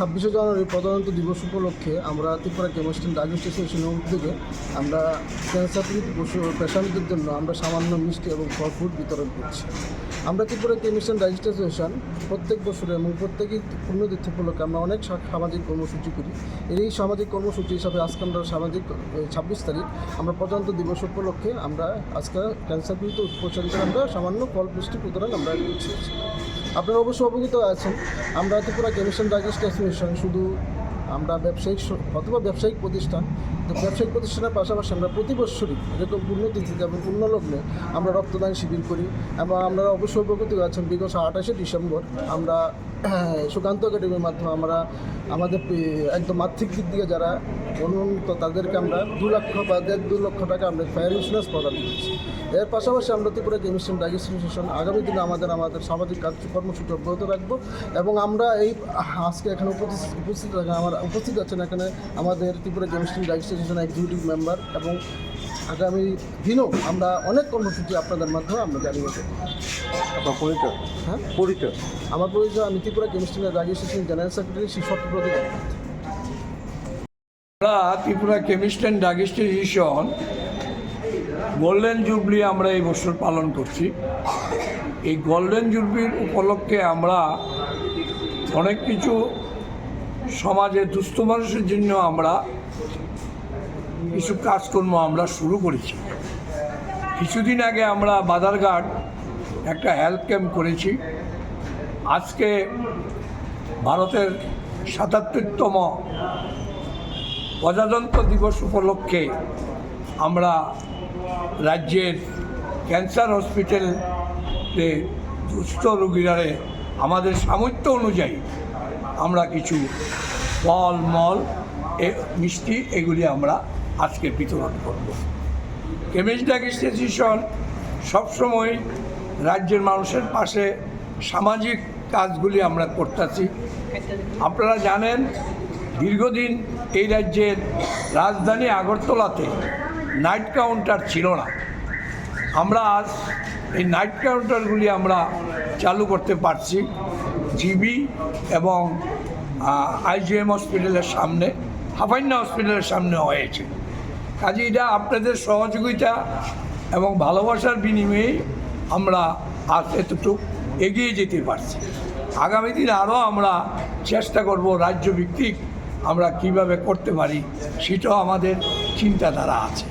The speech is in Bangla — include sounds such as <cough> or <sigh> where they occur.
ছাব্বিশে জানুয়ারি প্রধানত দিবস উপলক্ষে আমরা ত্রিপুরা কেমিস্ট্রি ডায়াগনস্টিক স্টেশনের উদ্যোগে আমরা ক্যান্সার পশু পেশেন্টদের জন্য আমরা সামান্য মিষ্টি এবং ফল ফুড বিতরণ করছি। আমরা ত্রিপুরা কেমিস্ট্রি ডায়াগনস্টিক স্টেশন প্রত্যেক বছরে এবং প্রত্যেকই পুণ্যতীর্থ উপলক্ষে আমরা অনেক সামাজিক কর্মসূচি করি। এই সামাজিক কর্মসূচি হিসাবে আজকে আমরা সামাজিক ছাব্বিশ তারিখ আমরা প্রধানত দিবস উপলক্ষে আমরা আজকে ক্যান্সার পীড়িত আমরা সামান্য ফল মিষ্টি বিতরণ আমরা করছি আপনারা অবশ্যই অবগত আছেন। আমরা ত্রিপুরা কেমিশন ডায়াগনস্টিক অ্যাসোসিয়েশন শুধু আমরা ব্যবসায়িক অথবা ব্যবসায়িক প্রতিষ্ঠান তো ব্যবসায়িক প্রতিষ্ঠানের পাশাপাশি আমরা প্রতি বছরই এরকম পূর্ণতিথিতে এবং পূর্ণলগ্নে আমরা রক্তদান শিবির করি এবং আমরা অবশ্যই অবগত আছেন। বিগত আঠাশে ডিসেম্বর আমরা, <clears throat> সুকান্ত একাডেমির মাধ্যমে আমরা আমাদের একদম আর্থিক দিক দিয়ে যারা অনুন্নত, তাদেরকে আমরা দু লক্ষ বা দেড় দু লক্ষ টাকা আমরা ফায়ার ইন্স্যুরেন্স প্রদান করেছি। এর পাশাপাশি আমরা ত্রিপুরা কেমিস্ট্রি ডাইজেস্টেশন আগামী দিনে আমাদের আমাদের সামাজিক কার্য কর্মসূচি অব্যাহত রাখব এবং আমরা এই, আজকে এখানে উপস্থিত উপস্থিত থাকা- আমার উপস্থিত আছেন এখানে আমাদের ত্রিপুরা কেমিস্ট্রি ডাইজেস্টেশন এক্সিকিউটিভ মেম্বার এবং আগামী দিনেও আমরা অনেক কর্মসূচি আপনাদের মাধ্যমে আমরা জানিয়ে দেবো আপনার পরিচয়? হ্যাঁ? পরিচয়? আমার পরিচয় আমি ত্রিপুরা কেমিস্ট্রি ডাইজেস্টেশন জেনারেল সেক্রেটারি শ্রী সত্যপ্রদীপ আমরা ত্রিপুরা কেমিস্ট অ্যান্ড ডাইজেস্টিশন গোল্ডেন জুবলি আমরা এই বছর পালন করছি। এই গোল্ডেন জুবলির উপলক্ষে আমরা অনেক কিছু সমাজে দুস্থ মানুষের জন্য আমরা কিছু কাজকর্ম আমরা শুরু করেছি। কিছুদিন আগে আমরা বাজারঘাট একটা হেলথ ক্যাম্প করেছি। আজকে ভারতের সাতাত্তরতম প্রজাতন্ত্র দিবস উপলক্ষে আমরা রাজ্যের ক্যান্সার হসপিটালে দুস্থ রোগীরারে আমাদের সামর্থ্য অনুযায়ী আমরা কিছু ফল, মল মিষ্টি, এগুলি আমরা আজকে বিতরণ করব। কেমিস্ট অ্যাসোসিয়েশন সবসময় রাজ্যের মানুষের পাশে সামাজিক কাজগুলি আমরা করতেছি। আপনারা জানেন, দীর্ঘদিন এই রাজ্যের রাজধানী আগরতলাতে নাইট কাউন্টার ছিল না। আমরা আজ এই নাইট কাউন্টারগুলি আমরা চালু করতে পারছি। জিবি এবং আইজিএম হসপিটালের সামনে হাফাইন্না হসপিটালের সামনে হয়েছে। কাজে এটা আপনাদের সহযোগিতা এবং ভালোবাসার বিনিময়েই আমরা আজ এতটুকু এগিয়ে যেতে পারছি। আগামী দিন আরও আমরা চেষ্টা করব রাজ্যভিত্তিক আমরা কীভাবে করতে পারি, সেটাও আমাদের চিন্তাধারা আছে।